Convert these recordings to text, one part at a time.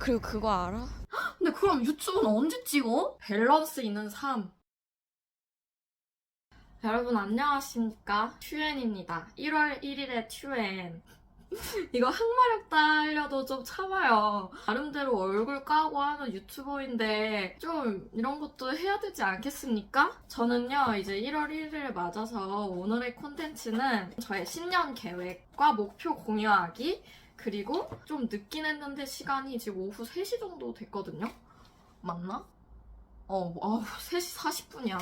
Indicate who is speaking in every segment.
Speaker 1: 그리고 그거 알아?
Speaker 2: 근데 그럼 유튜브는 언제 찍어? 밸런스 있는 삶. 여러분 안녕하십니까? 튜엔입니다. 1월 1일의 튜엔. 이거 항마력 달려도 좀 참아요. 나름대로 얼굴 까고 하는 유튜버인데 좀 이런 것도 해야 되지 않겠습니까? 저는요 이제 1월 1일을 맞아서 오늘의 콘텐츠는 저의 신년 계획과 목표 공유하기 그리고 좀 늦긴 했는데 시간이 지금 오후 3시 정도 됐거든요. 맞나? 어, 뭐, 어우, 3시 40분이야.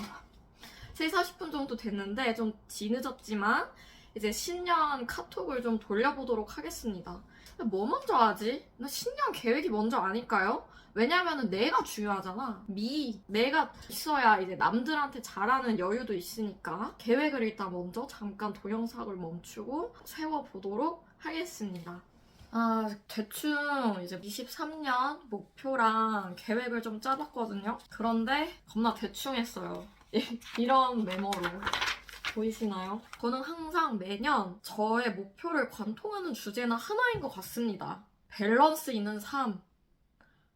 Speaker 2: 3시 40분 정도 됐는데 좀 뒤늦었지만 이제 신년 카톡을 좀 돌려보도록 하겠습니다. 뭐 먼저 하지? 나 신년 계획이 먼저 아닐까요? 왜냐면은 내가 중요하잖아. 미, 내가 있어야 이제 남들한테 잘하는 여유도 있으니까 계획을 일단 먼저 잠깐 동영상을 멈추고 세워보도록 하겠습니다. 아, 대충 이제 23년 목표랑 계획을 좀 짜봤거든요. 그런데 겁나 대충 했어요. 이런 메모로. 보이시나요? 저는 항상 매년 저의 목표를 관통하는 주제는 하나인 것 같습니다. 밸런스 있는 삶.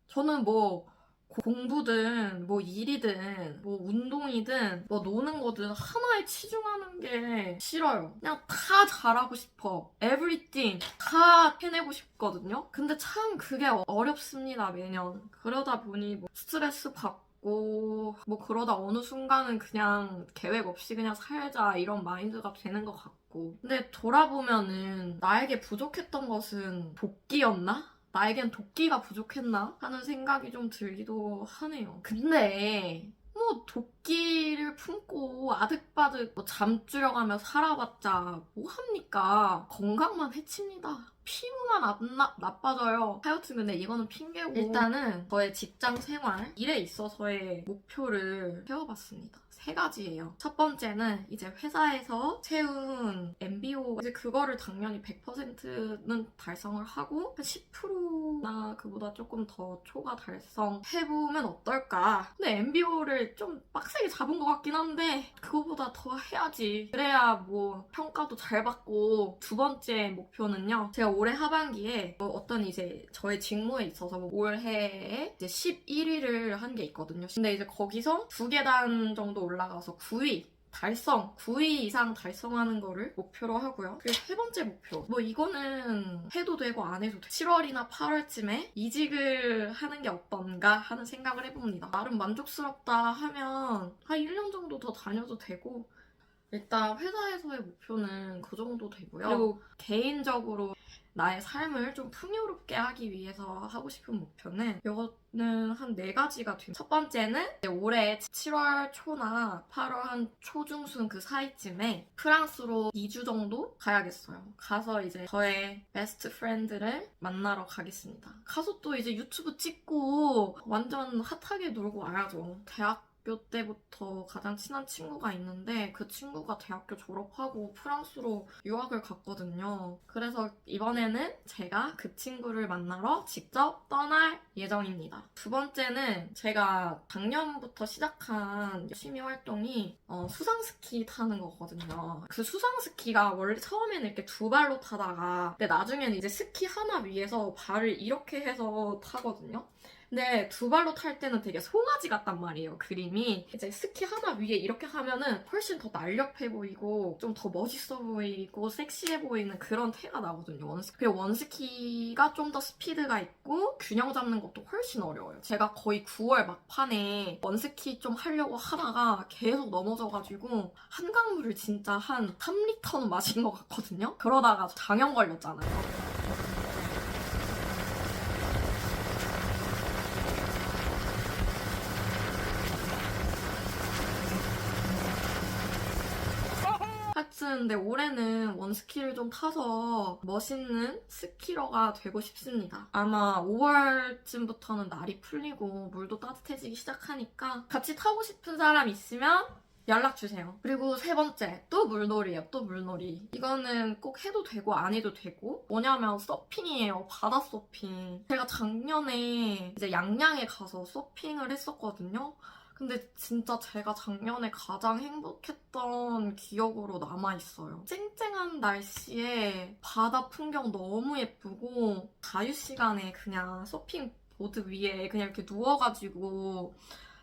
Speaker 2: 저는 뭐 공부든 뭐 일이든 뭐 운동이든 뭐 노는 거든 하나에 치중하는 게 싫어요. 그냥 다 잘하고 싶어. everything 다 해내고 싶거든요. 근데 참 그게 어렵습니다 매년. 그러다 보니 뭐 스트레스 받고 뭐 그러다 어느 순간은 그냥 계획 없이 그냥 살자 이런 마인드가 되는 것 같고 근데 돌아보면은 나에게 부족했던 것은 도끼였나? 나에겐 도끼가 부족했나? 하는 생각이 좀 들기도 하네요. 근데 뭐 도끼를 품고 아득바득 뭐 잠줄여가며 살아봤자 뭐 합니까? 건강만 해칩니다. 피부만 안 나, 나빠져요. 하여튼 근데 이거는 핑계고 일단은 저의 직장 생활, 일에 있어서의 목표를 세워봤습니다. 세 가지예요. 첫 번째는 이제 회사에서 채운 MBO 이제 그거를 당연히 100%는 달성을 하고 한 10%나 그보다 조금 더 초과 달성해보면 어떨까. 근데 MBO를 좀 빡세게 잡은 것 같긴 한데 그거보다 더 해야지. 그래야 뭐 평가도 잘 받고 두 번째 목표는요. 제가 올해 하반기에 뭐 어떤 이제 저의 직무에 있어서 뭐 올해에 이제 11위를 한 게 있거든요. 근데 이제 거기서 두 계단 정도 올라가서 9위 달성, 9위 이상 달성하는 거를 목표로 하고요. 그리고 세 번째 목표. 뭐 이거는 해도 되고 안 해도 돼. 7월이나 8월쯤에 이직을 하는 게 어떤가 하는 생각을 해봅니다. 나름 만족스럽다 하면 한 1년 정도 더 다녀도 되고 일단 회사에서의 목표는 그 정도 되고요. 그리고 개인적으로 나의 삶을 좀 풍요롭게 하기 위해서 하고 싶은 목표는 이거는 한 네 가지가 됩니다. 첫 번째는 올해 7월 초나 8월 한 초중순 그 사이쯤에 프랑스로 2주 정도 가야겠어요. 가서 이제 저의 베스트 프렌드를 만나러 가겠습니다. 가서 또 이제 유튜브 찍고 완전 핫하게 놀고 와야죠. 대학 학교 때부터 가장 친한 친구가 있는데 그 친구가 대학교 졸업하고 프랑스로 유학을 갔거든요. 그래서 이번에는 제가 그 친구를 만나러 직접 떠날 예정입니다. 두 번째는 제가 작년부터 시작한 취미 활동이 어, 수상 스키 타는 거거든요. 그 수상 스키가 원래 처음에는 이렇게 두 발로 타다가 근데 나중에는 이제 스키 하나 위에서 발을 이렇게 해서 타거든요. 근데 두 발로 탈 때는 되게 송아지 같단 말이에요, 그림이. 이제 스키 하나 위에 이렇게 하면은 훨씬 더 날렵해 보이고, 좀 더 멋있어 보이고, 섹시해 보이는 그런 태가 나거든요, 원스키. 그리고 원스키가 좀 더 스피드가 있고, 균형 잡는 것도 훨씬 어려워요. 제가 거의 9월 막판에 원스키 좀 하려고 하다가 계속 넘어져가지고, 한강물을 진짜 한 3리터는 마신 것 같거든요? 그러다가 장염 걸렸잖아요. 하여튼 근데 올해는 원스키를 좀 타서 멋있는 스키러가 되고 싶습니다. 아마 5월쯤부터는 날이 풀리고 물도 따뜻해지기 시작하니까 같이 타고 싶은 사람 있으면 연락 주세요. 그리고 세 번째, 또 물놀이에요. 또 물놀이. 이거는 꼭 해도 되고 안 해도 되고. 뭐냐면 서핑이에요. 바다 서핑. 제가 작년에 이제 양양에 가서 서핑을 했었거든요. 근데 진짜 제가 작년에 가장 행복했던 기억으로 남아있어요. 쨍쨍한 날씨에 바다 풍경 너무 예쁘고 자유 시간에 그냥 서핑 보드 위에 그냥 이렇게 누워가지고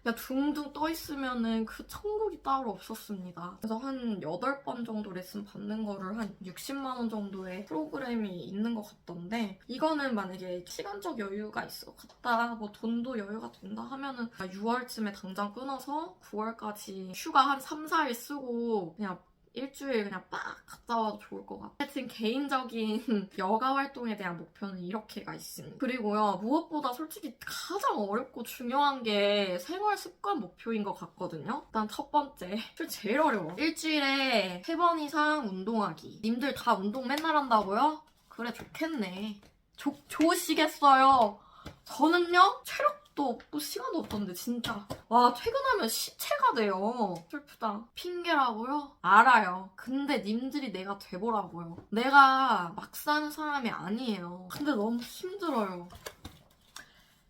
Speaker 2: 그냥 둥둥 떠 있으면은 그 천국이 따로 없었습니다. 그래서 한 8번 정도 레슨 받는 거를 한 60만 원 정도의 프로그램이 있는 것 같던데 이거는 만약에 시간적 여유가 있어 갔다 뭐 돈도 여유가 된다 하면은 6월쯤에 당장 끊어서 9월까지 휴가 한 3, 4일 쓰고 그냥 일주일 그냥 빡 갔다 와도 좋을 것 같아요. 하여튼 개인적인 여가 활동에 대한 목표는 이렇게가 있습니다. 그리고요, 무엇보다 솔직히 가장 어렵고 중요한 게 생활 습관 목표인 것 같거든요. 일단 첫 번째, 술 제일 어려워. 일주일에 세 번 이상 운동하기. 님들 다 운동 맨날 한다고요? 그래, 좋겠네. 좋, 좋으시겠어요. 저는요, 체력 도 없고 시간도 없던데, 진짜. 와, 퇴근하면 시체가 돼요. 슬프다. 핑계라고요? 알아요. 근데 님들이 내가 돼보라고요. 내가 막 사는 사람이 아니에요. 근데 너무 힘들어요.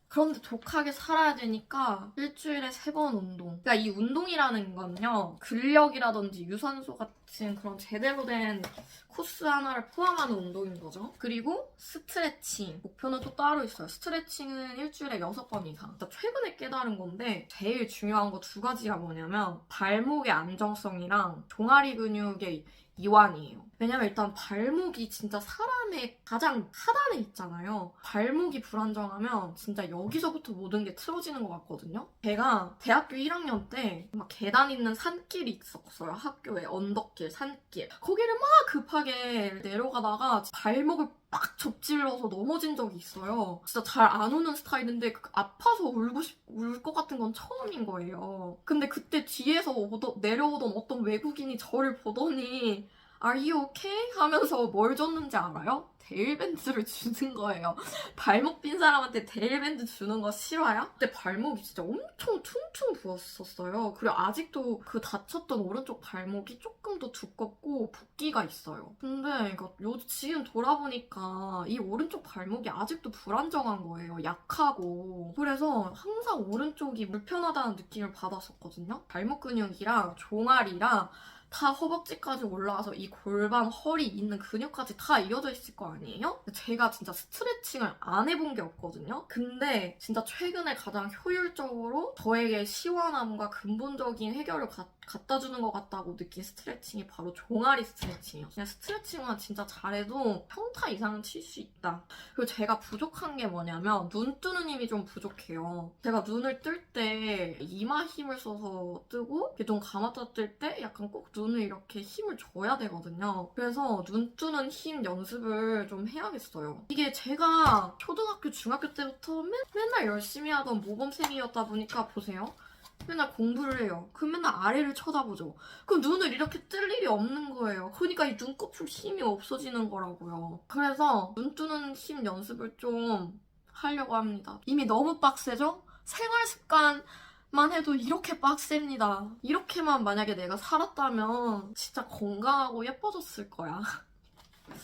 Speaker 2: 그런데 독하게 살아야 되니까 일주일에 세 번 운동. 그러니까 이 운동이라는 건요, 근력이라든지 유산소 같은 그런 제대로 된 코스 하나를 포함하는 운동인 거죠. 그리고 스트레칭. 목표는 또 따로 있어요. 스트레칭은 일주일에 여섯 번 이상. 진짜 최근에 깨달은 건데, 제일 중요한 거 두 가지가 뭐냐면, 발목의 안정성이랑 종아리 근육의 이완이에요. 왜냐면 일단 발목이 진짜 사람의 가장 하단에 있잖아요. 발목이 불안정하면 진짜 여기서부터 모든 게 틀어지는 것 같거든요. 제가 대학교 1학년 때 막 계단 있는 산길이 있었어요. 학교에 언덕길, 산길. 거기를 막 급하게 내려가다가 발목을 빡 접질러서 넘어진 적이 있어요. 진짜 잘 안 우는 스타일인데 그 아파서 울고 싶, 울 것 같은 건 처음인 거예요. 근데 그때 뒤에서 오더, 내려오던 어떤 외국인이 저를 보더니 Are you okay? 하면서 뭘 줬는지 알아요? 데일밴드를 주는 거예요. 발목 빈 사람한테 데일밴드 주는 거 싫어요? 그때 발목이 진짜 엄청 퉁퉁 부었었어요. 그리고 아직도 그 다쳤던 오른쪽 발목이 조금 더 두껍고 붓기가 있어요. 근데 이거 요 지금 돌아보니까 이 오른쪽 발목이 아직도 불안정한 거예요. 약하고. 그래서 항상 오른쪽이 불편하다는 느낌을 받았었거든요. 발목 근육이랑 종아리랑 다 허벅지까지 올라와서 이 골반, 허리 있는 근육까지 다 이어져 있을 거 아니에요? 제가 진짜 스트레칭을 안 해본 게 없거든요? 근데 진짜 최근에 가장 효율적으로 저에게 시원함과 근본적인 해결을 가- 갖다 주는 것 같다고 느낀 스트레칭이 바로 종아리 스트레칭이에요. 그냥 스트레칭만 진짜 잘해도 평타 이상은 칠 수 있다. 그리고 제가 부족한 게 뭐냐면 눈 뜨는 힘이 좀 부족해요. 제가 눈을 뜰 때 이마 힘을 써서 뜨고 눈 감았다 뜰 때 약간 꼭 눈을 이렇게 힘을 줘야 되거든요. 그래서 눈 뜨는 힘 연습을 좀 해야겠어요. 이게 제가 초등학교, 중학교 때부터 맨, 맨날 열심히 하던 모범생이었다 보니까 보세요. 맨날 공부를 해요. 그럼 맨날 아래를 쳐다보죠. 그럼 눈을 이렇게 뜰 일이 없는 거예요. 그러니까 이 눈꺼풀 힘이 없어지는 거라고요. 그래서 눈 뜨는 힘 연습을 좀 하려고 합니다. 이미 너무 빡세죠? 생활 습관 만 해도 이렇게 빡셉니다. 이렇게만 만약에 내가 살았다면 진짜 건강하고 예뻐졌을 거야.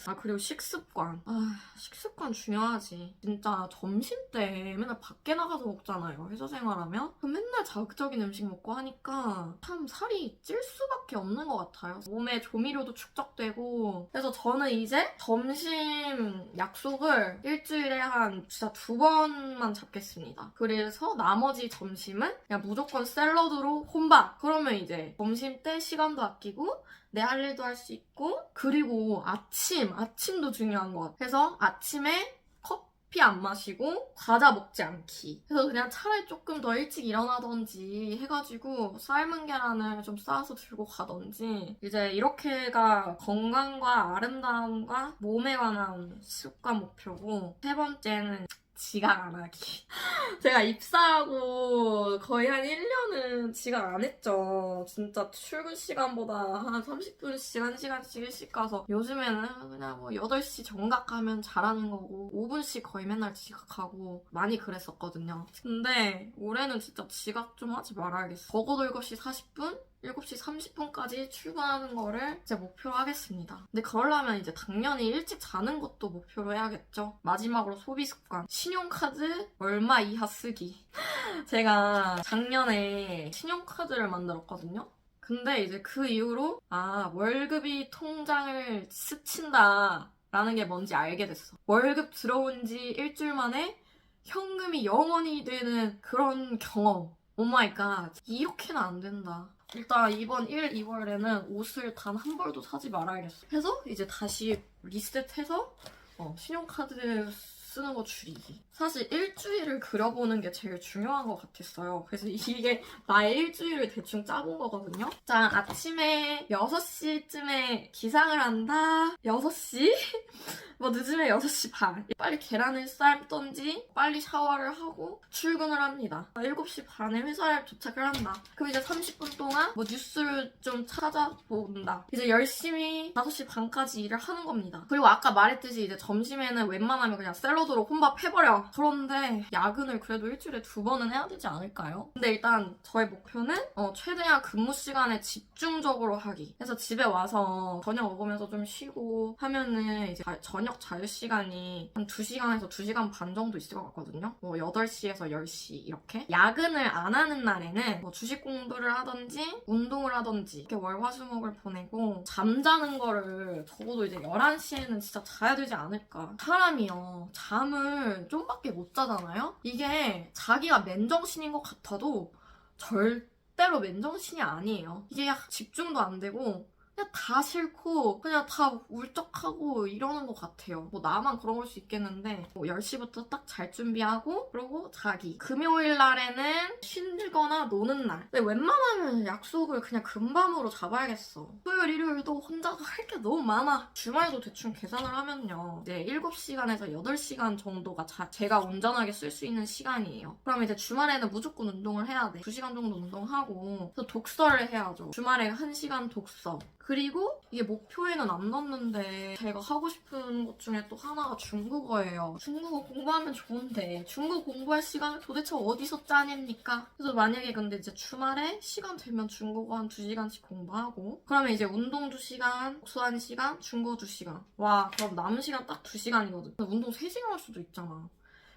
Speaker 2: 아 그리고 식습관. 아 식습관 중요하지. 진짜 점심 때 맨날 밖에 나가서 먹잖아요 회사 생활하면. 맨날 자극적인 음식 먹고 하니까 참 살이 찔 수밖에 없는 것 같아요. 몸에 조미료도 축적되고. 그래서 저는 이제 점심 약속을 일주일에 한 진짜 두 번만 잡겠습니다. 그래서 나머지 점심은 그냥 무조건 샐러드로 혼밥! 그러면 이제 점심 때 시간도 아끼고 내 할 일도 할 수 있고 그리고 아침 아침도 중요한 것 같아요 그래서 아침에 커피 안 마시고 과자 먹지 않기. 그래서 그냥 차라리 조금 더 일찍 일어나던지 해가지고 삶은 계란을 좀 싸서 들고 가던지. 이제 이렇게가 건강과 아름다움과 몸에 관한 습관 목표고. 세 번째는 지각 안 하기. 제가 입사하고 거의 한 1년은 지각 안 했죠. 진짜 출근 시간보다 한 30분씩, 1시간씩 일찍 가서 요즘에는 그냥 뭐 8시 정각하면 잘하는 거고 5분씩 거의 맨날 지각하고 많이 그랬었거든요. 근데 올해는 진짜 지각 좀 하지 말아야겠어. 적어도 7시 40분? 7시 30분까지 출근하는 거를 제 목표로 하겠습니다. 근데 그러려면 이제 당연히 일찍 자는 것도 목표로 해야겠죠. 마지막으로 소비 습관. 신용카드 얼마 이하 쓰기. 제가 작년에 신용카드를 만들었거든요. 근데 이제 그 이후로 아 월급이 통장을 스친다 라는 게 뭔지 알게 됐어. 월급 들어온 지 일주일 만에 현금이 영원히 되는 그런 경험. 오 마이 갓. 이렇게는 안 된다. 일단 이번 1, 2월에는 옷을 단 한 벌도 사지 말아야겠어. 해서 이제 다시 리셋해서 어, 신용카드 쓰는 거 줄이기. 사실 일주일을 그려보는 게 제일 중요한 것 같았어요. 그래서 이게 나의 일주일을 대충 짜본 거거든요. 자, 아침에 6시쯤에 기상을 한다. 6시? 뭐 늦으면 6시 반. 빨리 계란을 삶던지 빨리 샤워를 하고 출근을 합니다. 7시 반에 회사에 도착을 한다. 그럼 이제 30분 동안 뭐 뉴스를 좀 찾아본다. 이제 열심히 5시 반까지 일을 하는 겁니다. 그리고 아까 말했듯이 이제 점심에는 웬만하면 그냥 샐러드 로 혼밥 해버려. 그런데 야근을 그래도 일주일에 두 번은 해야 되지 않을까요? 근데 일단 저의 목표는 어, 최대한 근무 시간에 집중적으로 하기. 그래서 집에 와서 저녁 먹으면서 좀 쉬고 하면은 이제 자- 저녁 자유 시간이 한 2시간에서 2시간 반 정도 있을 것 같거든요. 뭐 8시에서 10시 이렇게. 야근을 안 하는 날에는 뭐 주식 공부를 하든지 운동을 하든지 이렇게 월화수목을 보내고 잠자는 거를 적어도 이제 11시에는 진짜 자야 되지 않을까. 사람이요. 잠을 좀밖에 못 자잖아요? 이게 자기가 맨정신인 것 같아도 절대로 맨정신이 아니에요. 이게 집중도 안 되고 그냥 다 싫고 그냥 다 울적하고 이러는 것 같아요. 뭐 나만 그런 걸 수 있겠는데 뭐 10시부터 딱 잘 준비하고 그러고 자기. 금요일 날에는 쉰거나 노는 날. 근데 웬만하면 약속을 그냥 금밤으로 잡아야겠어. 토요일, 일요일도 혼자서 할 게 너무 많아. 주말도 대충 계산을 하면요. 이제 7시간에서 8시간 정도가 자- 제가 온전하게 쓸 수 있는 시간이에요. 그럼 이제 주말에는 무조건 운동을 해야 돼. 2시간 정도 운동하고 독서를 해야죠. 주말에 1시간 독서. 그리고 이게 목표에는 안 넣었는데 제가 하고 싶은 것 중에 또 하나가 중국어예요. 중국어 공부하면 좋은데 중국어 공부할 시간을 도대체 어디서 짜냅니까? 그래서 만약에 근데 이제 주말에 시간 되면 중국어 한 2시간씩 공부하고 그러면 이제 운동 2시간, 독서 1시간, 중국어 2시간 와 그럼 남은 시간 딱 2시간이거든. 운동 3시간 할 수도 있잖아.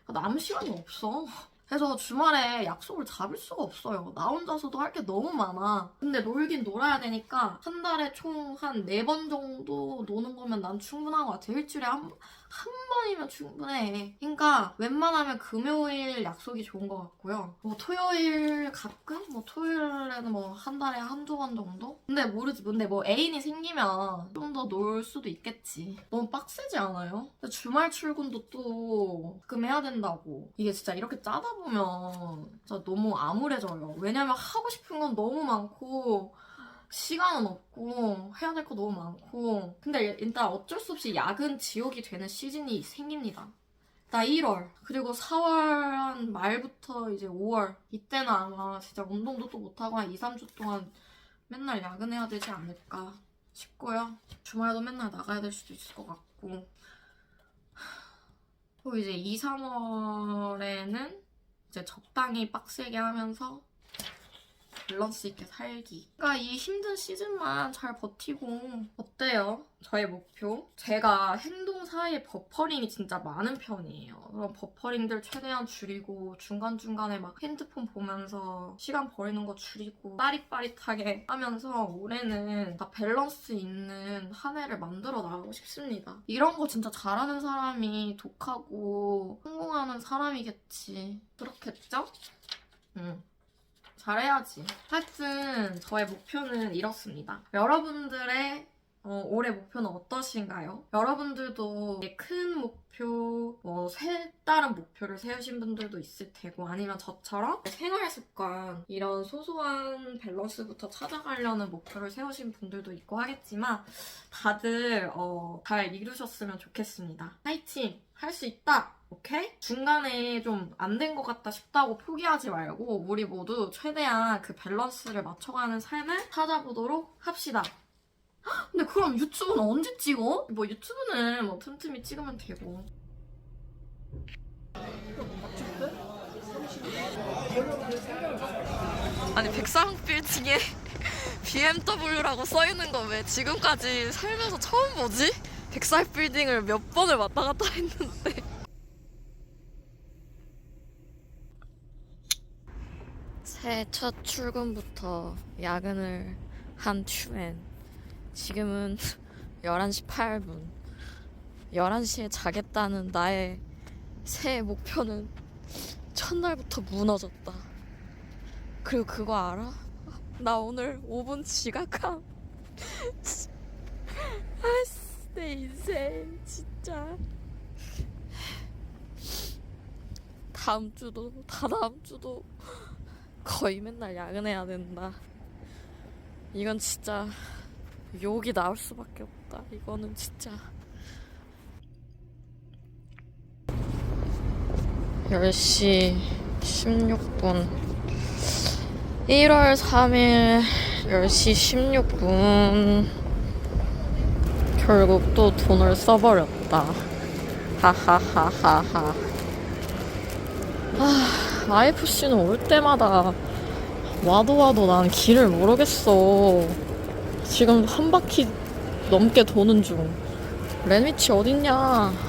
Speaker 2: 남은 시간이 없어. 그래서 주말에 약속을 잡을 수가 없어요. 나 혼자서도 할 게 너무 많아. 근데 놀긴 놀아야 되니까 한 달에 총 한 네 번 정도 노는 거면 난 충분한 것 같아. 일주일에 한, 한 번이면 충분해. 그러니까 웬만하면 금요일 약속이 좋은 것 같고요. 뭐 토요일 가끔? 뭐 토요일에는 뭐 한 달에 한두 번 정도? 근데 모르지. 근데 뭐 애인이 생기면 좀 더 놀 수도 있겠지. 너무 빡세지 않아요? 주말 출근도 또 가끔 해야 된다고. 이게 진짜 이렇게 짜다 보면 진짜 너무 암울해져요. 왜냐면 하고 싶은 건 너무 많고 시간은 없고 해야 될 거 너무 많고 근데 일단 어쩔 수 없이 야근 지옥이 되는 시즌이 생깁니다. 나 1월 그리고 4월 한 말부터 이제 5월 이때는 아마 진짜 운동도 또 못하고 한 2, 3주 동안 맨날 야근해야 되지 않을까 싶고요. 주말에도 맨날 나가야 될 수도 있을 것 같고 또 이제 2, 3월에는 이제 적당히 빡세게 하면서 밸런스 있게 살기. 그러니까 이 힘든 시즌만 잘 버티고 어때요? 저의 목표? 제가 행동 사이에 버퍼링이 진짜 많은 편이에요. 그럼 버퍼링들 최대한 줄이고 중간중간에 막 핸드폰 보면서 시간 버리는 거 줄이고 빠릿빠릿하게 하면서 올해는 다 밸런스 있는 한 해를 만들어 나가고 싶습니다. 이런 거 진짜 잘하는 사람이 독하고 성공하는 사람이겠지. 그렇겠죠? 응. 잘해야지. 하여튼 저의 목표는 이렇습니다. 여러분들의 어, 올해 목표는 어떠신가요? 여러분들도 큰 목표, 뭐 색다른 목표를 세우신 분들도 있을 테고 아니면 저처럼 생활 습관 이런 소소한 밸런스부터 찾아가려는 목표를 세우신 분들도 있고 하겠지만 다들 어, 잘 이루셨으면 좋겠습니다. 화이팅! 할 수 있다! 오케이? 중간에 좀 안 된 것 같다 싶다고 포기하지 말고 우리 모두 최대한 그 밸런스를 맞춰가는 삶을 찾아보도록 합시다. 헉, 근데 그럼 유튜브는 언제 찍어? 뭐 유튜브는 뭐 틈틈이 찍으면 되고. 아니 백상 빌딩에 BMW라고 써있는 거 왜 지금까지 살면서 처음 보지? 백살 빌딩을 몇 번을 왔다 갔다 했는데 새해 첫 출근부터 야근을 한 튜엔 지금은 11시 8분 11시에 자겠다는 나의 새해 목표는 첫날부터 무너졌다. 그리고 그거 알아? 나 오늘 5분 지각함. 아씨, 내 인생 진짜. 다음 주도 다다음 주도 거의 맨날 야근해야 된다. 이건 진짜 욕이 나올 수밖에 없다. 이거는 진짜. 10시 16분. 1월 3일 10시 16분. 결국 또 돈을 써버렸다. 하하하하하. 아 IFC는 올 때마다 와도 와도 난 길을 모르겠어 지금 한 바퀴 넘게 도는 중. 랜위치 어딨냐